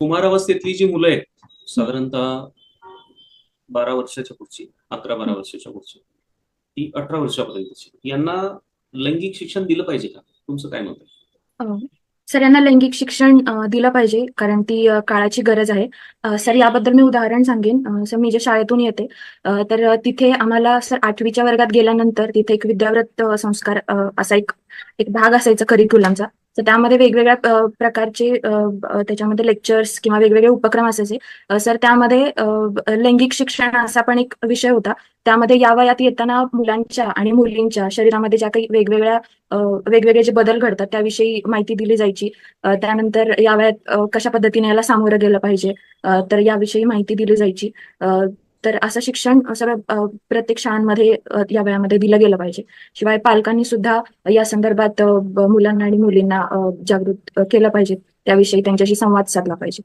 कुमारावस्थेतली जी मुलं आहेत साधारणतः बारा वर्षाच्या पुढची अकरा बारा वर्षाच्या पुढची ती अठरा वर्षापर्यंतची. यांना लैंगिक शिक्षण दिलं पाहिजे का? तुमचं काय मत आहे? सर यांना लैंगिक शिक्षण दिलं पाहिजे कारण ती काळाची गरज आहे. सर याबद्दल मी उदाहरण सांगेन. सर मी ज्या शाळेतून येते तर तिथे आम्हाला सर आठवीच्या वर्गात गेल्यानंतर तिथे एक विद्याव्रत संस्कार असा एक एक भाग असायचा करिक्युलमचा तर त्यामध्ये वेगवेगळ्या प्रकारचे त्याच्यामध्ये लेक्चर्स किंवा वेगवेगळे उपक्रम असायचे. सर त्यामध्ये लैंगिक शिक्षण असा पण एक विषय होता. त्यामध्ये या वयात येताना मुलांच्या आणि मुलींच्या शरीरामध्ये ज्या काही वेगवेगळ्या वेगवेगळे जे बदल घडतात त्याविषयी माहिती दिली जायची. त्यानंतर या वयात कशा पद्धतीने याला सामोरं गेलं पाहिजे तर याविषयी माहिती दिली जायची. अ, तर असं शिक्षण सगळ्या प्रत्येक शाळांमध्ये या वयामध्ये दिलं गेलं पाहिजे. शिवाय पालकांनी सुद्धा या संदर्भात मुलांना आणि मुलींना जागृत केलं पाहिजे. त्याविषयी त्यांच्याशी संवाद साधला पाहिजे.